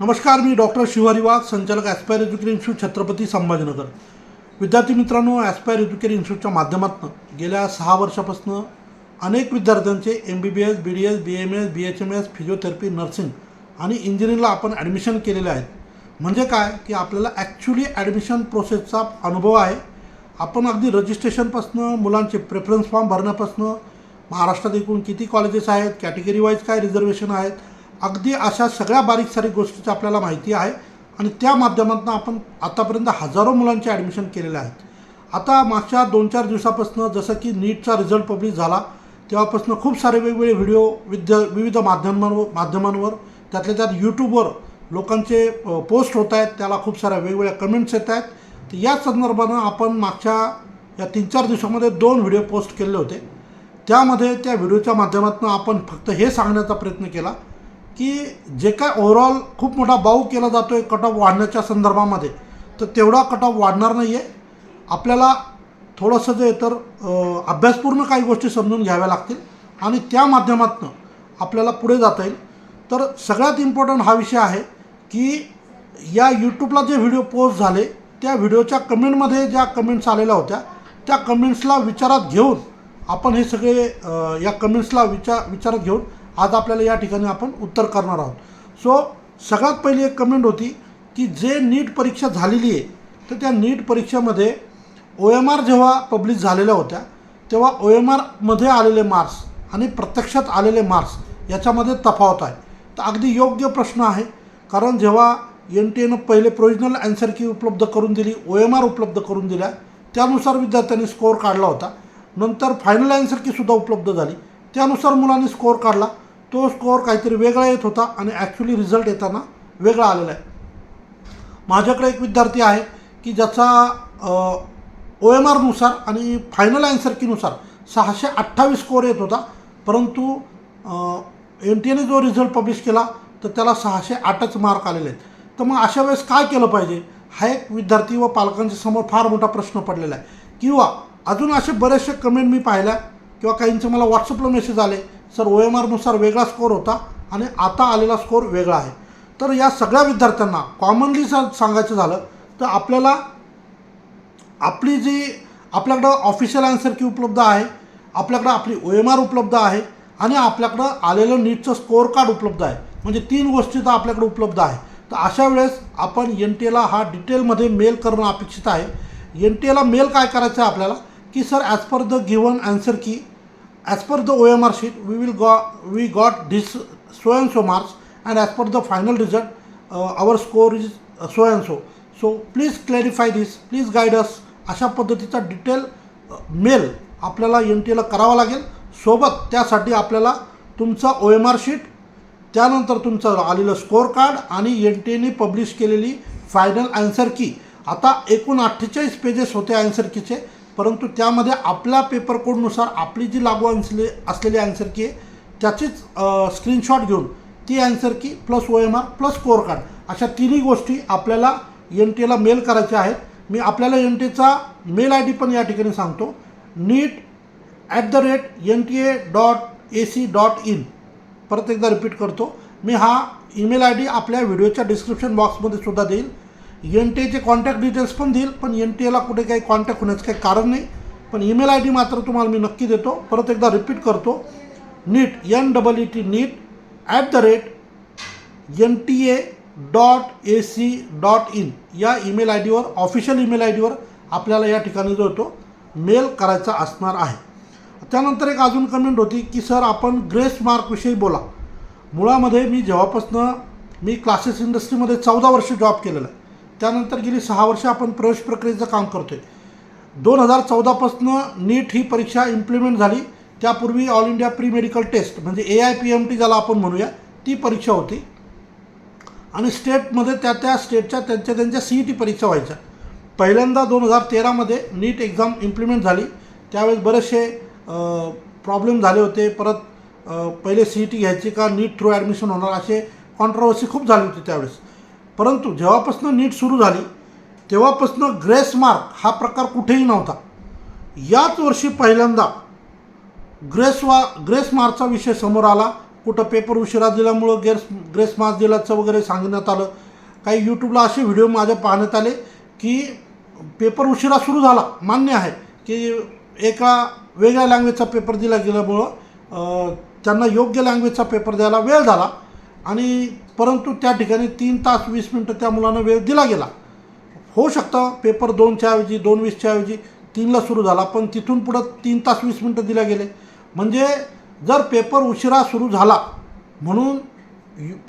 नमस्कार मी डॉक्टर शिवारी वाघ संचालक Aspire Education Institute Chhatrapati Sambhajinagar. विद्यार्थी मित्रांनो ॲस्पायर एज्युकेशन इन्स्टिट्यूटच्या माध्यमातून गेल्या सहा वर्षापासून अनेक विद्यार्थ्यांचे M B B S B D S B M S B H M S physiotherapy nursing आणि इंजिनिअरिंगला आपण ॲडमिशन केलेले आहेत. म्हणजे काय? की आपल्याला ॲक्च्युली ॲडमिशन प्रोसेसचा अनुभव आहे. आपण अगदी रजिस्ट्रेशनपासनं मुलांचे प्रेफरन्स फॉर्म भरण्यापासनं महाराष्ट्रात एकूण किती कॉलेजेस आहेत कॅटेगरी वाईज काय रिझर्वेशन आहेत अगदी अशा सगळ्या बारीक सारीक गोष्टीचं आपल्याला माहिती आहे. आणि त्या माध्यमातून आपण आतापर्यंत हजारो मुलांचे ॲडमिशन केलेले आहेत. आता मागच्या दोन चार दिवसापासून जसं की नीटचा रिझल्ट पब्लिश झाला तेव्हापासून खूप सारे वेगवेगळे व्हिडिओ विद्या विविध माध्यमांवर माध्यमांवर त्यातल्या त्यात यूट्यूबवर लोकांचे पोस्ट होत आहेत. त्याला खूप साऱ्या वेगवेगळ्या कमेंट्स येत आहेत. तर या संदर्भानं आपण मागच्या या तीन चार दिवसामध्ये दोन व्हिडिओ पोस्ट केले होते. त्यामध्ये त्या व्हिडिओच्या माध्यमातून आपण फक्त हे सांगण्याचा प्रयत्न केला. की जे काय ओव्हरऑल खूप मोठा बाऊ केला जातो आहे कट ऑफ वाढण्याच्या संदर्भामध्ये तर तेवढा कट ऑफ वाढणार नाही आहे आपल्याला थोडंसं जे तर अभ्यासपूर्ण काही गोष्टी समजून घ्याव्या लागतील आणि त्या माध्यमातून आपल्याला पुढे जाता येईल. तर सगळ्यात इम्पॉर्टंट हा विषय आहे की या यूट्यूबला जे व्हिडिओ पोस्ट झाले त्या व्हिडिओच्या कमेंटमध्ये ज्या कमेंट्स आलेल्या होत्या त्या कमेंट्सला विचारात घेऊन आपण हे सगळे या कमेंट्सला विचार विचारात घेऊन आज आपल्याला या ठिकाणी आपण उत्तर करणार आहोत. सो सगळ्यात पहिली एक कमेंट होती की जे नीट परीक्षा झालेली आहे तर त्या नीट परीक्षेमध्ये ओ एम आर जेव्हा पब्लिश झालेल्या होत्या तेव्हा ओ एम आरमध्ये आलेले मार्क्स आणि प्रत्यक्षात आलेले मार्क्स याच्यामध्ये तफावत आहे. तर अगदी योग्य प्रश्न आहे कारण जेव्हा एन टी एनं पहिले प्रोविजनल अँसर की उपलब्ध करून दिली ओ एम आर उपलब्ध करून दिल्या त्यानुसार विद्यार्थ्यांनी स्कोअर काढला होता. नंतर फायनल अँसर कीसुद्धा उपलब्ध झाली. त्यानुसार मुलांनी स्कोअर काढला. तो स्कोअर काहीतरी वेगळा येत होता आणि ॲक्च्युली रिझल्ट येताना वेगळा आलेला आहे. माझ्याकडे एक विद्यार्थी आहे की ज्याचा ओ एम आरनुसार आणि फायनल अँसरकीनुसार सहाशे अठ्ठावीस स्कोअर येत होता. परंतु एन टी एने जो रिझल्ट पब्लिश केला तर त्याला सहाशे आठच मार्क आलेले आहेत. तर मग अशा वेळेस काय केलं पाहिजे? हा एक विद्यार्थी व पालकांच्या समोर फार मोठा प्रश्न पडलेला आहे. किंवा अजून असे बरेचसे कमेंट मी पाहिल्या किंवा काहींचे मला व्हॉट्सअपला मेसेज आले. सर ओ एम आरनुसार वेगळा स्कोअर होता आणि आता आलेला स्कोअर वेगळा आहे. तर या सगळ्या विद्यार्थ्यांना कॉमनली सा सांगायचं झालं तर आपल्याला आपली जी आपल्याकडं ऑफिशियल आन्सर की उपलब्ध आहे आपल्याकडं आपली ओ एम आर उपलब्ध आहे आणि आपल्याकडं आलेलं नीटचं स्कोअर कार्ड उपलब्ध आहे. म्हणजे तीन गोष्टी तर आपल्याकडे उपलब्ध आहे. तर अशा वेळेस आपण एन टी एला हा डिटेलमध्ये मेल करणं अपेक्षित आहे. एन टी एला मेल काय करायचं आहे आपल्याला? की sir as per the given answer key as per the O M R sheet we will go we got this so and so marks and as per the final result our score is so and so so please clarify this please guide us अशा पद्धतीचा detail mail आपल्याला N T एला करावा लागेल. सोबत त्यासाठी आपल्याला तुमचा ओ एम आर शीट त्यानंतर तुमचं आलेलं स्कोअर कार्ड आणि एन टी एने पब्लिश केलेली फायनल अँसर की आता एकूण अठ्ठेचाळीस पेजेस होते अँसर कीचे परंतु त्यामध्ये आपल्या पेपर कोडनुसार आपली जी लागू असले असलेली अँसर की आहे त्याचीच स्क्रीनशॉट घेऊन ती answer key plus O M R plus score card अशा तिन्ही गोष्टी आपल्याला एन टी एला मेल करायच्या आहेत. मी आपल्याला एन टीचा मेल आय डी पण या ठिकाणी सांगतो. NEET at the rate N T A dot A C dot in परत एकदा रिपीट करतो. मी हा ईमेल आय डी आपल्या व्हिडिओच्या डिस्क्रिप्शन बॉक्समध्ये सुद्धा देईल. एन टी एचे कॉन्टॅक्ट डिटेल्स पण देईल पण एन टी एला कुठे काही कॉन्टॅक्ट होण्याचं काही कारण नाही. पण ईमेल आय डी मात्र तुम्हाला मी नक्की देतो. परत एकदा रिपीट करतो. NEET N double E T NEET at the rate N T A dot A C dot in या ईमेल आय डीवर ऑफिशियल ईमेल आय डीवर आपल्याला या ठिकाणी जो तो मेल करायचा असणार आहे. त्यानंतर एक अजून कमेंट होती की सर आपण ग्रेस मार्कविषयी बोला. मुळामध्ये मी जेव्हापासनं मी क्लासेस इंडस्ट्रीमध्ये चौदा वर्ष जॉब केलेला आहे. त्यानंतर गेली सहा वर्ष आपण प्रवेश प्रक्रियेचं काम करतो आहे दोन हजार चौदापासनं नीट ही परीक्षा इम्प्लिमेंट झाली. त्यापूर्वी all India pre medical test म्हणजे A I P M T ज्याला आपण म्हणूया ती परीक्षा होती. आणि स्टेटमध्ये त्या त्या स्टेटच्या त्यांच्या त्यांच्या सी ई टी परीक्षा व्हायच्या. पहिल्यांदा दोन हजार तेरामध्ये नीट एक्झाम इम्प्लिमेंट झाली. त्यावेळेस बरेचसे प्रॉब्लेम झाले होते. परत पहिले सी ई टी घ्यायची का? नीट थ्रू ॲडमिशन होणार. असे कॉन्ट्रोवर्सी खूप झाली होती त्यावेळेस. परंतु जेव्हापासून नीट सुरू झाली तेव्हापासून ग्रेस मार्क हा प्रकार कुठेही नव्हता. याच वर्षी पहिल्यांदा ग्रेस वा ग्रेस मार्कचा विषय समोर आला. कुठं पेपर उशिरा दिल्यामुळं ग्रेस ग्रेस मार्क दिल्याचं वगैरे सांगण्यात आलं. काही यूट्यूबला असे व्हिडिओ माझ्या पाहण्यात आले की पेपर उशिरा सुरू झाला मान्य आहे की एका वेगळ्या लँग्वेजचा पेपर दिला गेल्यामुळं त्यांना योग्य लँग्वेजचा पेपर द्यायला वेळ झाला. आणि परंतु त्या ठिकाणी तीन तास वीस मिनटं त्या मुलांना वेळ दिला गेला. होऊ शकतं पेपर दोनच्या ऐवजी दोन वीसच्या ऐवजी तीनला सुरू झाला पण तिथून पुढं तीन तास वीस मिनटं दिल्या गेले. म्हणजे जर पेपर उशिरा सुरू झाला म्हणून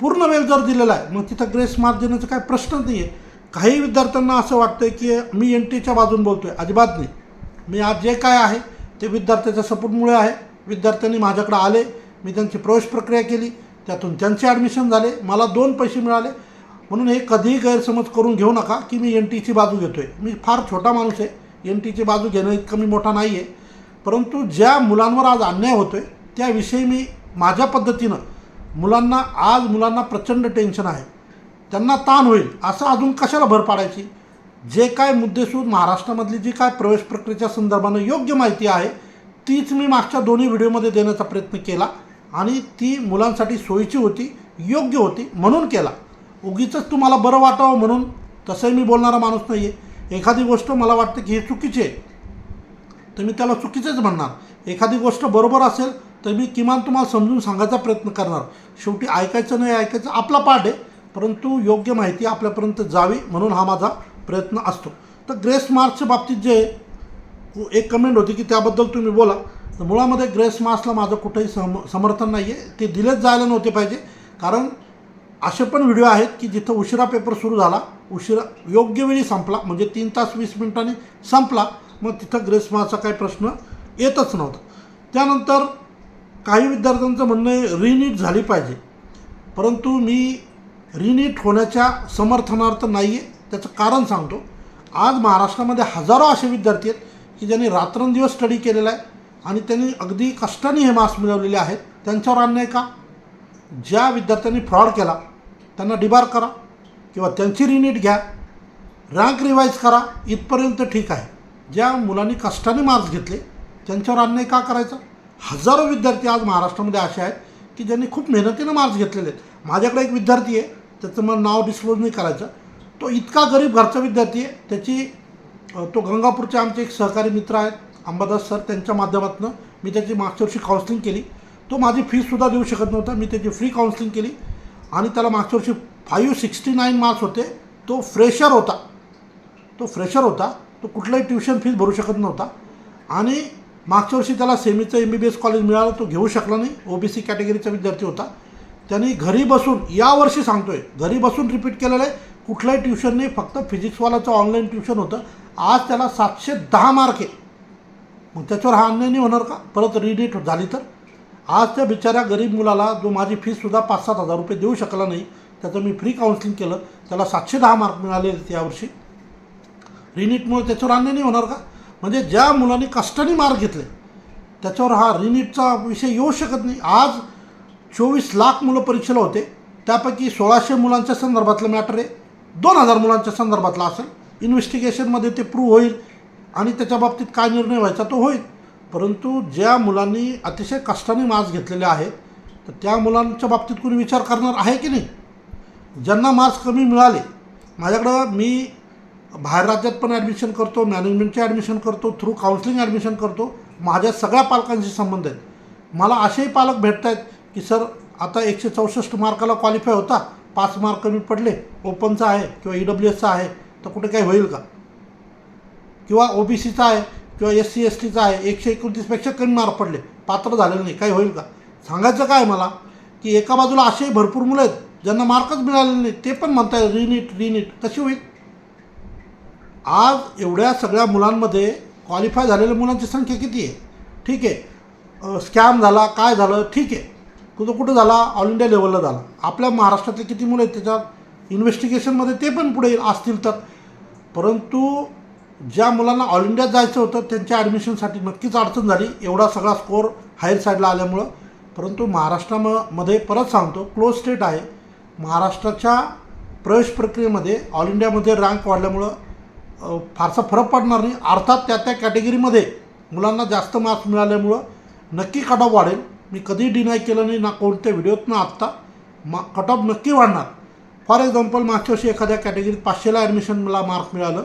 पूर्ण वेळ जर दिलेला आहे मग तिथं ग्रेस मार्क देण्याचा काही प्रश्नच नाही आहे काही विद्यार्थ्यांना असं वाटतं की मी एन टीच्या बाजून बोलतो आहे अजिबात नाही. मी आज जे काय आहे ते विद्यार्थ्याच्या सपोर्टमुळे आहे. विद्यार्थ्यांनी माझ्याकडे आले मी त्यांची प्रवेश प्रक्रिया केली. त्यातून त्यांचे ॲडमिशन झाले मला दोन पैसे मिळाले. म्हणून हे कधीही गैरसमज करून घेऊ नका की मी एन टीची बाजू घेतो आहे मी फार छोटा माणूस आहे. एन टीची बाजू घेणं इतकं मी मोठा नाही आहे परंतु ज्या मुलांवर आज अन्याय होतो आहे त्याविषयी मी माझ्या पद्धतीनं मुलांना आज मुलांना प्रचंड टेन्शन आहे. त्यांना ताण होईल असं अजून कशाला भर पाडायची? जे काय मुद्देसूद महाराष्ट्रामधली जी काय प्रवेश प्रक्रियेच्या संदर्भानं योग्य माहिती आहे तीच मी मागच्या दोन्ही व्हिडिओमध्ये देण्याचा प्रयत्न केला. आणि ती मुलांसाठी सोयीची होती योग्य होती म्हणून केला. उगीच तुम्हाला बरं वाटावं म्हणून. तसंही मी बोलणारा माणूस नाही आहे एखादी गोष्ट मला वाटते की हे चुकीची आहे. तर मी त्याला चुकीचेच म्हणणार. एखादी गोष्ट बरोबर असेल तर मी किमान तुम्हाला समजून सांगायचा प्रयत्न करणार. शेवटी ऐकायचं नाही ऐकायचं आपला पाठ आहे. परंतु योग्य माहिती आपल्यापर्यंत जावी म्हणून हा माझा प्रयत्न असतो. तर ग्रेस मार्क्सच्या बाबतीत जे एक कमेंट होती की त्याबद्दल तुम्ही बोला. तर मुळामध्ये ग्रेस मासला माझं कुठंही सम समर्थन नाही आहे ते दिलेच जायला नव्हते पाहिजे. कारण असे पण व्हिडिओ आहेत की जिथं उशिरा पेपर सुरू झाला उशिरा योग्य वेळी संपला म्हणजे तीन तास वीस मिनिटांनी संपला मग तिथं ग्रेस मार्क्सचा काही प्रश्न येतच नव्हता. त्यानंतर काही विद्यार्थ्यांचं म्हणणं आहे रिनीट झाली पाहिजे. परंतु मी रिनीट होण्याच्या समर्थनार्थ नाही आहे त्याचं कारण सांगतो. आज महाराष्ट्रामध्ये हजारो असे विद्यार्थी आहेत की ज्यांनी रात्रंदिवस स्टडी केलेला आहे. आणि त्यांनी अगदी कष्टाने हे मार्क्स मिळवलेले आहेत. त्यांच्यावर अन्याय का? ज्या विद्यार्थ्यांनी फ्रॉड केला त्यांना डिबार करा किंवा त्यांची रिनीट घ्या. रँक रिवाईज करा इथपर्यंत ठीक आहे. ज्या मुलांनी कष्टाने मार्क्स घेतले त्यांच्यावर अन्याय का करायचा? हजारो विद्यार्थी आज महाराष्ट्रामध्ये असे आहेत की ज्यांनी खूप मेहनतीनं मार्क्स घेतलेले आहेत. माझ्याकडे एक विद्यार्थी आहे त्याचं मला नाव डिस्क्लोज नाही करायचं. तो इतका गरीब घरचा विद्यार्थी आहे त्याची तो गंगापूरचे आमचे एक सहकारी मित्र आहेत. अंबादास सर त्यांच्या माध्यमातून मी त्याची मागच्या वर्षी काउन्सिलिंग केली. तो माझी फीसुद्धा देऊ शकत नव्हता. मी त्याची फ्री काउन्सिलिंग केली. आणि त्याला मागच्या वर्षी फाईव्ह सिक्स्टी नाईन मार्क्स होते. तो फ्रेशर होता. तो फ्रेशर होता. तो कुठलाही ट्युशन फीस भरू शकत नव्हता. आणि मागच्या वर्षी त्याला सेमीचं M B B S college मिळालं. तो घेऊ शकला नाही. ओ बी सी कॅटेगरीचा विद्यार्थी होता. त्यांनी घरी बसून यावर्षी सांगतोय घरी बसून रिपीट केलेलं आहे. कुठलंही ट्युशन नाही. फक्त फिजिक्सवालाचं ऑनलाईन ट्युशन होतं. आज त्याला सातशे दहा मार्क आहे. मग त्याच्यावर हा अन्याय नाही होणार का? परत रिडेट झाली तर? आज त्या बिचाऱ्या गरीब मुलाला जो माझी फीससुद्धा पाच सात हजार रुपये देऊ शकला नाही त्याचं मी फ्री काउन्सिलिंग केलं त्याला सातशे दहा मार्क मिळाले यावर्षी रिनीटमुळे त्याच्यावर अन्याय नाही होणार का? म्हणजे ज्या मुलांनी कष्टाने मार्क घेतले त्याच्यावर हा रिनीटचा विषय येऊ शकत नाही. आज चोवीस लाख मुलं परीक्षेला होते त्यापैकी सोळाशे मुलांच्या संदर्भातलं मॅटर आहे दोन हजार मुलांच्या संदर्भातला असेल. इन्व्हेस्टिगेशनमध्ये ते प्रूव्ह होईल आणि त्याच्या बाबतीत काय निर्णय व्हायचा तो होईल. परंतु ज्या मुलांनी अतिशय कष्टाने मार्क्स घेतलेले आहेत तर त्या मुलांच्या बाबतीत कोणी विचार करणार आहे की नाही? ज्यांना मार्क्स कमी मिळाले माझ्याकडं मी बाहेर राज्यात पण ॲडमिशन करतो मॅनेजमेंटचे ॲडमिशन करतो थ्रू काउन्सिलिंग ॲडमिशन करतो माझ्या सगळ्या पालकांशी संबंध आहेत. मला असेही पालक भेटत आहेत की सर आता एकशे चौसष्ट मार्काला क्वालिफाय होता पाच मार्क कमी पडले ओपनचा आहे किंवा ई डब्ल्यू एसचा आहे तर कुठे काही होईल का? किंवा ओ बी सीचा आहे किंवा एस सी एस टीचा आहे एकशे एकोणतीसपेक्षा कमी मार्क पडले. पात्र झालेलं नाही. काही होईल का? सांगायचं काय मला? की एका बाजूला असेही भरपूर मुलं आहेत ज्यांना मार्कच मिळालेले नाही ते पण म्हणताय रिनीट रिनीट कशी होईल? आज एवढ्या सगळ्या मुलांमध्ये क्वालिफाय झालेल्या मुलांची संख्या किती आहे? ठीक आहे. स्कॅम झाला काय झालं? ठीक आहे. कुठं कुठं झाला? ऑल इंडिया लेवलला झाला. आपल्या महाराष्ट्रातले किती मुलं आहेत त्याच्यात? इन्व्हेस्टिगेशनमध्ये ते पण पुढे असतील तर. परंतु ज्या मुलांना ऑल इंडियात जायचं होतं त्यांच्या ॲडमिशनसाठी नक्कीच अडचण झाली. एवढा सगळा स्कोअर हायर साईडला आल्यामुळं. परंतु महाराष्ट्रामध्ये परत सांगतो क्लोज स्टेट आहे. महाराष्ट्राच्या प्रवेश प्रक्रियेमध्ये ऑल इंडियामध्ये रँक वाढल्यामुळं फारसा फरक पडणार नाही. अर्थात त्या त्या कॅटेगरीमध्ये मुलांना जास्त मार्क्स मिळाल्यामुळं नक्की कट ऑफ वाढेल. मी कधी डिनाय केलं नाही ना कोणत्या व्हिडिओत ना आत्ता. मा कट ऑफ नक्की वाढणार. फॉर एक्झाम्पल मागच्या वर्षी एखाद्या कॅटेगरीत पाचशेला ॲडमिशन मला मार्क्स मिळालं.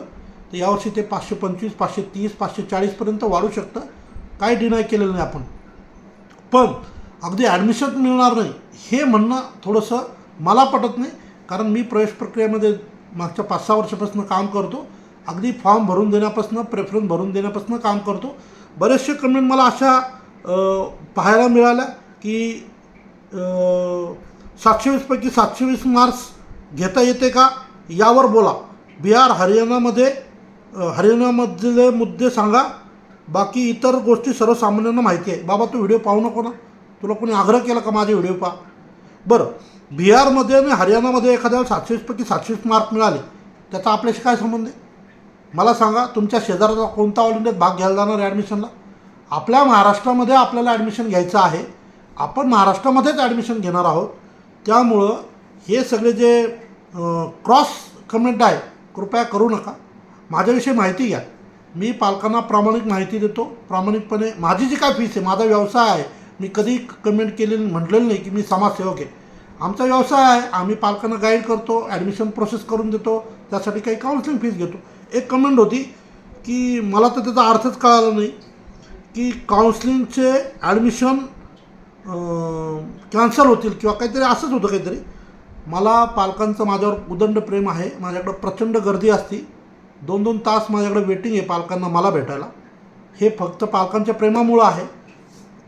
तर यावर्षी ते पाचशे पंचवीस पाचशे तीस पाचशे चाळीसपर्यंत वाढू शकतं. काय डिनाय केलेलं नाही आपण. पण अगदी ॲडमिशन मिळणार नाही हे म्हणणं थोडंसं मला पटत नाही. कारण मी प्रवेश प्रक्रियेमध्ये मागच्या पाच सहा वर्षापासून काम करतो. अगदी फॉर्म भरून देण्यापासून प्रेफरन्स भरून देण्यापासून काम करतो. बरेचसे कमेंट मला अशा पाहायला मिळाल्या की सातशे वीसपैकी सातशे वीस मार्क्स घेता येते का? यावर बोला. बिहार हरियाणामध्ये हरियाणामधले मुद्दे सांगा. बाकी इतर गोष्टी सर्वसामान्यांना माहिती आहे. बाबा तू व्हिडिओ पाहू नको ना. तुला कोणी आग्रह केला का माझे व्हिडिओ पहा? बरं बिहारमध्ये आणि हरियाणामध्ये एखाद्याला सातशे सातशेच मार्क मिळाले. त्याचा आपल्याशी काय संबंध आहे? मला सांगा तुमच्या शेजाराचा कोणता ऑल इंडियात भाग घ्यायला जाणार आहे ॲडमिशनला आपल्या महाराष्ट्रामध्ये आपल्याला ॲडमिशन घ्यायचं आहे. आपण महाराष्ट्रामध्येच ॲडमिशन घेणार आहोत. त्यामुळं हे सगळे जे क्रॉस कमेंट आहे कृपया करू नका. माझ्याविषयी माहिती घ्या. मी पालकांना प्रामाणिक माहिती देतो. प्रामाणिकपणे माझी जी काय फीस आहे माझा व्यवसाय आहे मी कधी कमेंट केलेली म्हटलेलं नाही की मी समाजसेवक आहे. आमचा व्यवसाय आहे आम्ही पालकांना गाईड करतो ॲडमिशन प्रोसेस करून देतो त्यासाठी काही काउन्सिलिंग फीस घेतो. एक कमेंट होती की मला तर त्याचा अर्थच कळाला नाही की काउन्सिलिंगचे ॲडमिशन कॅन्सल होतील किंवा काहीतरी असंच होतं काहीतरी. मला पालकांचं माझ्यावर उदंड प्रेम आहे माझ्याकडं प्रचंड गर्दी असती. दोन दोन तास माझ्याकडे वेटिंग आहे पालकांना मला भेटायला. हे फक्त पालकांच्या प्रेमामुळं आहे.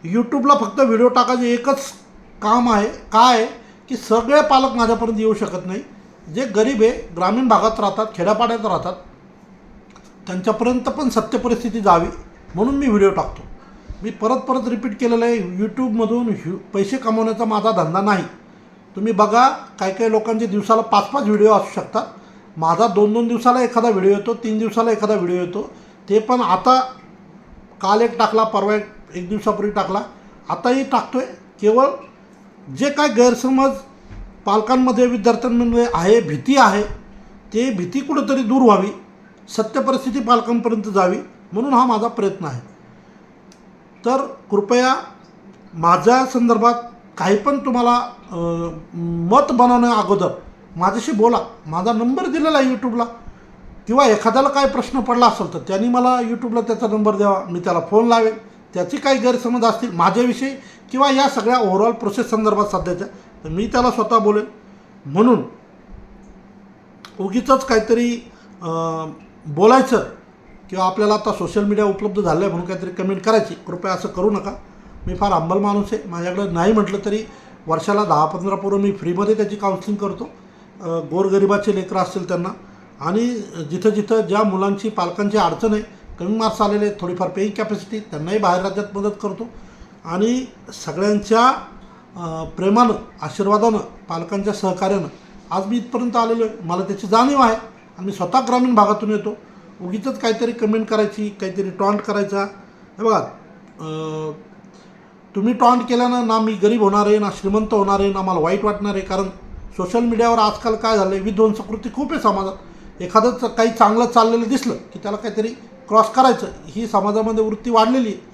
यूट्यूबला फक्त व्हिडिओ टाकायचं एकच काम आहे काय आहे? की सगळे पालक माझ्यापर्यंत येऊ शकत नाही. जे गरीब आहे ग्रामीण भागात राहतात खेड्यापाड्यात राहतात त्यांच्यापर्यंत पण सत्य परिस्थिती जावी म्हणून मी व्हिडिओ टाकतो. मी परत परत रिपीट केलेलं आहे यूट्यूबमधून ह्यू पैसे कमवण्याचा माझा धंदा नाही. तुम्ही बघा काही काही लोकांचे दिवसाला पाच पाच व्हिडिओ असू शकतात. माझा दोन दोन दिवसाला एखादा व्हिडिओ येतो तीन दिवसाला एखादा व्हिडिओ येतो. ते पण आता काल एक टाकला परवा एक एक दिवसापूर्वी टाकला. आताही टाकतो आहे केवळ जे काय गैरसमज पालकांमध्ये विद्यार्थ्यांमध्ये आहे भीती आहे ते भीती कुठंतरी दूर व्हावी सत्य परिस्थिती पालकांपर्यंत जावी म्हणून हा माझा प्रयत्न आहे. तर कृपया माझ्या संदर्भात काही पण तुम्हाला मत बनवण्या अगोदर माझ्याशी बोला. माझा नंबर दिलेला आहे यूट्यूबला किंवा एखाद्याला काय प्रश्न पडला असेल तर त्यांनी मला यूट्यूबला त्याचा नंबर द्यावा. मी त्याला फोन लावेल त्याची काही गैरसमज असतील माझ्याविषयी किंवा या सगळ्या ओव्हरऑल प्रोसेस संदर्भात सध्याच्या तर मी त्याला स्वतः बोलेन. म्हणून उगीचंच काहीतरी बोलायचं किंवा आपल्याला आता सोशल मीडिया उपलब्ध झालं आहे म्हणून काहीतरी कमेंट करायची. कृपया असं करू नका. मी फार अंबल माणूस आहे. माझ्याकडे नाही म्हटलं तरी वर्षाला दहा पंधरा पूर्व मी फ्रीमध्ये त्याची काउन्सिलिंग करतो. गोरगरिबाचे लेकरं असतील त्यांना. आणि जिथं जिथं ज्या मुलांची पालकांची अडचण आहे कमी मार्क्स आलेले आहेत थोडीफार पेईंग कॅपॅसिटी त्यांनाही बाहेर राज्यात मदत करतो. आणि सगळ्यांच्या प्रेमानं आशीर्वादानं पालकांच्या सहकार्यानं आज मी इथपर्यंत आलेलो आहे. मला त्याची जाणीव आहे. आणि मी स्वतः ग्रामीण भागातून येतो. उगीचंच काहीतरी कमेंट करायची काहीतरी टॉन्ट करायचा. हे बघा तुम्ही टॉन्ट केल्यानं ना मी गरीब होणार आहे ना श्रीमंत होणार आहे ना मला वाईट वाटणार आहे. कारण सोशल मीडियावर आजकाल काय झालं आहे विध्वंसकृती खूप आहे समाजात. एखादं काही चांगलं चाललेलं दिसलं की त्याला काहीतरी क्रॉस करायचं ही समाजामध्ये वृत्ती वाढलेली आहे.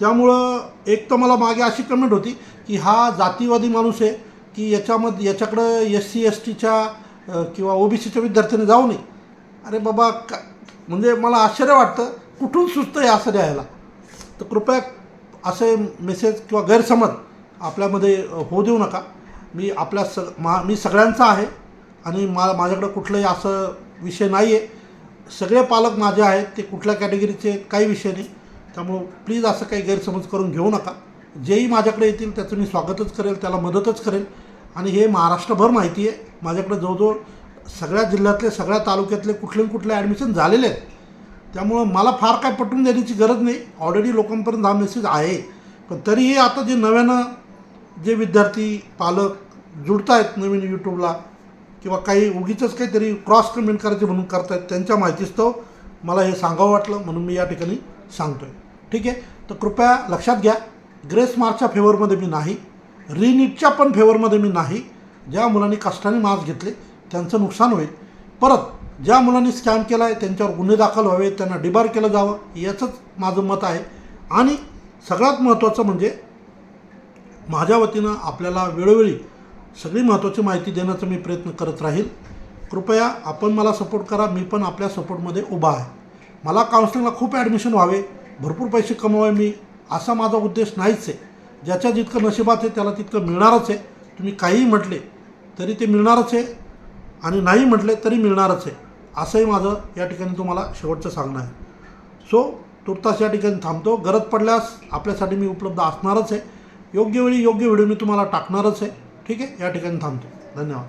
त्यामुळं एक तर मला मागे अशी कमेंट होती की हा जातीवादी माणूस आहे की याच्यामध्ये याच्याकडं एस सी एस टीच्या किंवा ओ बी सीच्या विद्यार्थ्यांनी जाऊ नये. अरे बाबा का म्हणजे मला आश्चर्य वाटतं कुठून सुचतं आहे असं द्यायला? तर कृपया असे मेसेज किंवा गैरसमज आपल्यामध्ये होऊ देऊ नका. मी आपल्या सग मा मी सगळ्यांचा आहे आणि मा माझ्याकडं कुठलंही असं विषय नाही आहे सगळे पालक माझे आहेत ते कुठल्या कॅटेगरीचे काही विषय नाही. त्यामुळं प्लीज असं काही गैरसमज करून घेऊ नका. जेही माझ्याकडे येतील त्याचं मी स्वागतच करेल त्याला मदतच करेल. आणि हे महाराष्ट्रभर माहिती आहे. माझ्याकडे जवळजवळ सगळ्या जिल्ह्यातले सगळ्या तालुक्यातले कुठले कुठले ॲडमिशन झालेले आहेत. त्यामुळं मला फार काय पटवून देण्याची गरज नाही. ऑलरेडी लोकांपर्यंत हा मेसेज आहे. पण तरीही आता जे नव्यानं जे विद्यार्थी पालक जुडत आहेत नवीन यूट्यूबला किंवा काही उगीचंच काहीतरी क्रॉस कमेंट करायचे म्हणून करतायत त्यांच्या माहितीस्तव मला हे सांगावं वाटलं म्हणून मी या ठिकाणी सांगतो आहे ठीक आहे? तर कृपया लक्षात घ्या ग्रेस मार्कच्या फेवरमध्ये मी नाही रिनीटच्या पण फेवरमध्ये मी नाही. ज्या मुलांनी कष्टाने मार्क्स घेतले त्यांचं नुकसान होईल. परत ज्या मुलांनी स्कॅम केला आहे त्यांच्यावर गुन्हे दाखल व्हावे त्यांना डिबार केलं जावं याचंच माझं मत आहे. आणि सगळ्यात महत्त्वाचं म्हणजे माझ्या वतीनं आपल्याला वेळोवेळी सगळी महत्त्वाची माहिती देण्याचा मी प्रयत्न करत राहील. कृपया आपण मला सपोर्ट करा मी पण आपल्या सपोर्टमध्ये उभा आहे. मला काउन्सिलिंगला खूप ॲडमिशन व्हावे भरपूर पैसे कमवावे मी असा माझा उद्देश नाहीच आहे. ज्याच्या जितकं नशिबात आहे त्याला तितकं मिळणारच आहे. तुम्ही काहीही म्हटले तरी ते मिळणारच आहे. आणि नाही म्हटले तरी मिळणारच आहे. असंही माझं या ठिकाणी तुम्हाला शेवटचं सांगणं आहे. सो तुर्तास या ठिकाणी थांबतो. गरज पडल्यास आपल्यासाठी मी उपलब्ध असणारच आहे. योग्य वेळी योग्य व्हिडिओ मी तुम्हाला टाकणारच आहे. ठीक आहे? या ठिकाणी थांबतो. धन्यवाद.